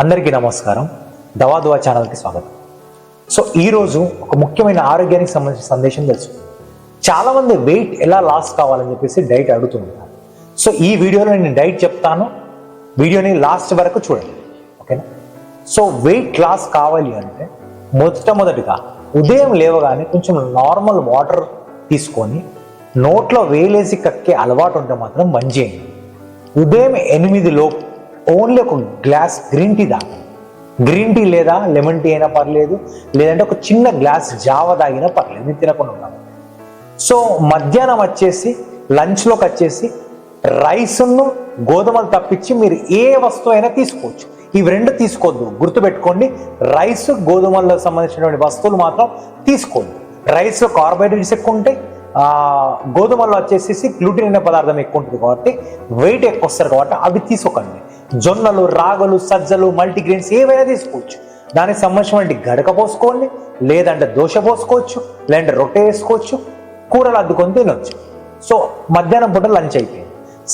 అందరికీ నమస్కారం. దవా దువా ఛానల్కి స్వాగతం. సో ఈరోజు ఒక ముఖ్యమైన ఆరోగ్యానికి సంబంధించిన సందేశం తెలుసు చాలా మంది వెయిట్ ఎలా లాస్ కావాలని చెప్పేసి డైట్ అడుగుతుంటారు సో ఈ వీడియోలో నేను డైట్ చెప్తాను. వీడియోని లాస్ట్ వరకు చూడండి. ఓకేనా? సో వెయిట్ లాస్ కావాలి అంటే మొట్టమొదటిగా ఉదయం లేవగానే కొంచెం నార్మల్ వాటర్ తీసుకొని నోట్లో వేలేసి కక్కే అలవాటు ఉంటే మాత్రం మంచి. ఉదయం ఎనిమిది లోపు ఓన్లీ ఒక గ్లాస్ గ్రీన్ టీ తాగండి గ్రీన్ టీ లేదా లెమన్ టీ అయినా పర్లేదు లేదంటే ఒక చిన్న గ్లాస్ జావ తాగినా పర్లేదు మీరు తినకుండా ఉన్నాను సో మధ్యాహ్నం వచ్చేసి లంచ్లోకి వచ్చేసి రైస్ను గోధుమలు తప్పించి మీరు ఏ వస్తువు అయినా తీసుకోవచ్చు. ఇవి రెండు తీసుకోవద్దు గుర్తుపెట్టుకోండి రైస్ గోధుమలకు సంబంధించినటువంటి వస్తువులు మాత్రం తీసుకోండి. రైస్లో కార్బోహైడ్రేట్స్ ఎక్కువ ఉంటాయి గోధుమల్లో వచ్చేసి గ్లూటిన్ అనే పదార్థం ఎక్కువ ఉంటుంది కాబట్టి వెయిట్ ఎక్కువ వస్తారు కాబట్టి అవి తీసుకోకండి. జొన్నలు రాగులు సజ్జలు మల్టీగ్రెయిన్స్ ఏవైనా తీసుకోవచ్చు. దానికి సంబంధించిన గడక పోసుకోండి లేదంటే దోశ పోసుకోవచ్చు లేదంటే రొట్టె వేసుకోవచ్చు కూరలు అద్దుకొని తినొచ్చు. సో మధ్యాహ్నం పూట లంచ్ అయిపోయింది.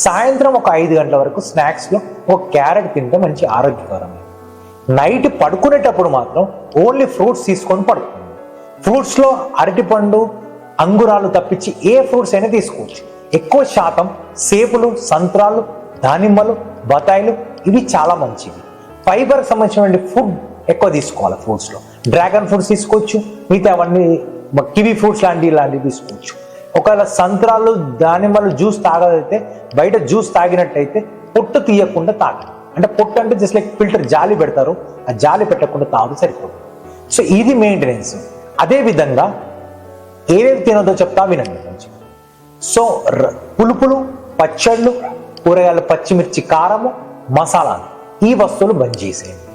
సాయంత్రం ఒక ఐదు గంటల వరకు స్నాక్స్లో ఒక క్యారెట్ తింటే మంచి ఆరోగ్యకరమే నైట్ పడుకునేటప్పుడు మాత్రం ఓన్లీ ఫ్రూట్స్ తీసుకొని పడుకోండి. ఫ్రూట్స్లో అరటిపండు అంగురాలు తప్పించి ఏ ఫ్రూట్స్ అయినా తీసుకోవచ్చు. ఎక్కువ శాతం సేపులు సంత్రాలు దానిమ్మలు బతాయిలు ఇవి చాలా మంచివి. ఫైబర్ సంబంధించిన ఫుడ్ ఎక్కువ తీసుకోవాలి ఫ్రూట్స్లో డ్రాగన్ ఫ్రూట్స్ తీసుకోవచ్చు మిగతా అవన్నీ కివీ ఫ్రూట్స్ లాంటివి ఇలాంటివి తీసుకోవచ్చు. ఒకవేళ సంత్రాలు దానిమ్మలు జ్యూస్ తాగదైతే బయట జ్యూస్ తాగినట్టయితే పొట్టు తీయకుండా తాగాలి అంటే పొట్టు అంటే జస్ట్ లైక్ ఫిల్టర్ జాలి పెడతారు ఆ జాలి పెట్టకుండా తాగితే సరిపోతుంది సో ఇది మెయింటెనెన్స్ అదే విధంగా ఏవేవి తినొద్దో చెప్తా వినండి. మంచి సో పులుపులు పచ్చళ్ళు కూరగాయలు పచ్చిమిర్చి కారము మసాలాలు. ఈ వస్తువులు బంద్ చేసేయండి.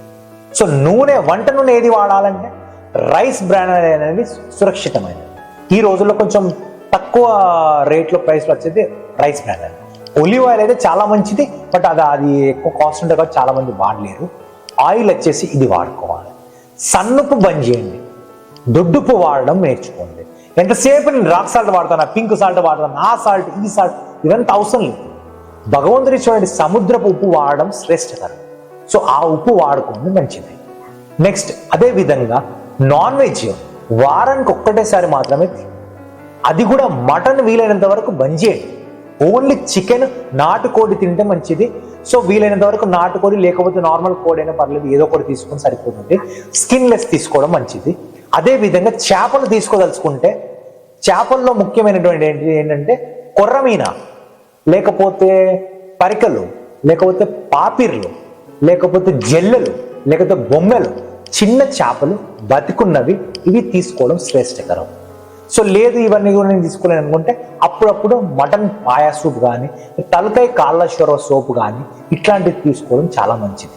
సో నూనె వంట నూనె ఏది వాడాలంటే రైస్ బ్రాండ్ అనేది సురక్షితమైనది. ఈ రోజుల్లో కొంచెం తక్కువ రేట్లో ప్రైస్లో వచ్చేది రైస్ బ్రాండ్ అనేది. ఒలివ్ ఆయిల్ అయితే చాలా మంచిది బట్ అది అది ఎక్కువ కాస్ట్ ఉంటుంది కాబట్టి చాలా మంది వాడలేరు. ఆయిల్ వచ్చేసి ఇది వాడుకోవాలి. సన్నుపు బంద్ చేయండి. దొడ్డుపు వాడడం నేర్చుకోండి. ఎంతసేపు నేను రాక్ సాల్ట్ వాడతాను పింక్ సాల్ట్ వాడతాను ఆ సాల్ట్ ఈ సాల్ట్ ఇదంతా అవసరం లేదు. భగవంతుడి చూడండి సముద్రపు ఉప్పు వాడడం శ్రేష్టకరం సో ఆ ఉప్పు వాడుకోండి మంచిది. నెక్స్ట్ అదే విధంగా నాన్ వెజ్ వారానికి ఒక్కటేసారి మాత్రమే అది కూడా మటన్ వీలైనంత వరకు బంద్ చేయండి. ఓన్లీ చికెన్ నాటుకోడి తింటే మంచిది. సో వీలైనంత వరకు నాటుకోడి లేకపోతే నార్మల్ కోడి అయినా పర్లేదు ఏదో ఒకటి తీసుకొని సరిపోతుంది. స్కిన్లెస్ తీసుకోవడం మంచిది. అదే విధంగా చేపలు తీసుకోదలుచుకుంటే చేపల్లో ముఖ్యమైనటువంటి ఏంటి ఏంటంటే కొర్రమీన లేకపోతే పరికలు లేకపోతే పాపిర్లు లేకపోతే జల్లెలు లేకపోతే బొమ్మెలు చిన్న చేపలు బతికున్నవి ఇవి తీసుకోవడం శ్రేష్టకరం. సో లేదు ఇవన్నీ కూడా నేను తీసుకోలేను అనుకుంటే అప్పుడప్పుడు మటన్ పాయా సూప్ కానీ తలకాయ కాళ్ళశ్వర సోపు కానీ ఇట్లాంటివి తీసుకోవడం చాలా మంచిది.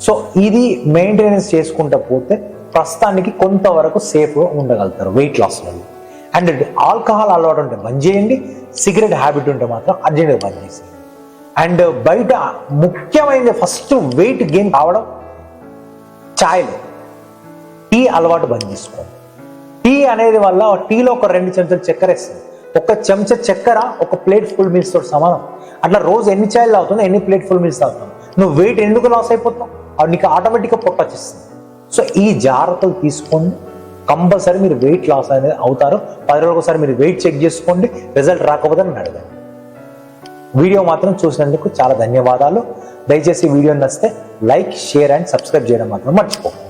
సో ఇది మెయింటెనెన్స్ చేసుకుంటూ పోతే ప్రస్తుతానికి కొంతవరకు సేఫ్గా ఉండగలుగుతారు వెయిట్ లాస్ వల్ల అండ్ ఆల్కహాల్ అలవాటు ఉంటే బంద్ చేయండి సిగరెట్ హ్యాబిట్ ఉంటే మాత్రం అర్జెంట్గా బంద్ చేసేయండి అండ్ బయట ముఖ్యమైనది ఫస్ట్ వెయిట్ గెయిన్ కావడం ఛాయ్లు. టీ అలవాటు బంద్ చేసుకోండి. టీ అనేది వల్ల టీలో ఒక రెండు చెంచాలు చక్కెర వేస్తుంది. ఒక చెంచా చక్కెర ఒక ప్లేట్ ఫుల్ మీల్స్ తోటి సమానం. అట్లా రోజు ఎన్ని ఛాయలు అవుతుంది ఎన్ని ప్లేట్ ఫుల్ మీల్స్ అవుతుంది నువ్వు వెయిట్ ఎందుకు లాస్ అయిపోతావు? అది నీకు ఆటోమేటిక్గా పొట్టొచ్చేస్తుంది సో ఈ జాగ్రత్తలు తీసుకోండి. కంపల్సరీ మీరు వెయిట్ లాస్ అనేది అవుతారు. పది రోజులకు ఒకసారి మీరు వెయిట్ చెక్ చేసుకోండి. రిజల్ట్ రాకపోతే నన్ను అడగండి. వీడియో మాత్రం చూసినందుకు చాలా ధన్యవాదాలు. దయచేసి వీడియో నచ్చితే లైక్ షేర్ అండ్ సబ్స్క్రైబ్ చేయడం మాత్రం మర్చిపోకండి.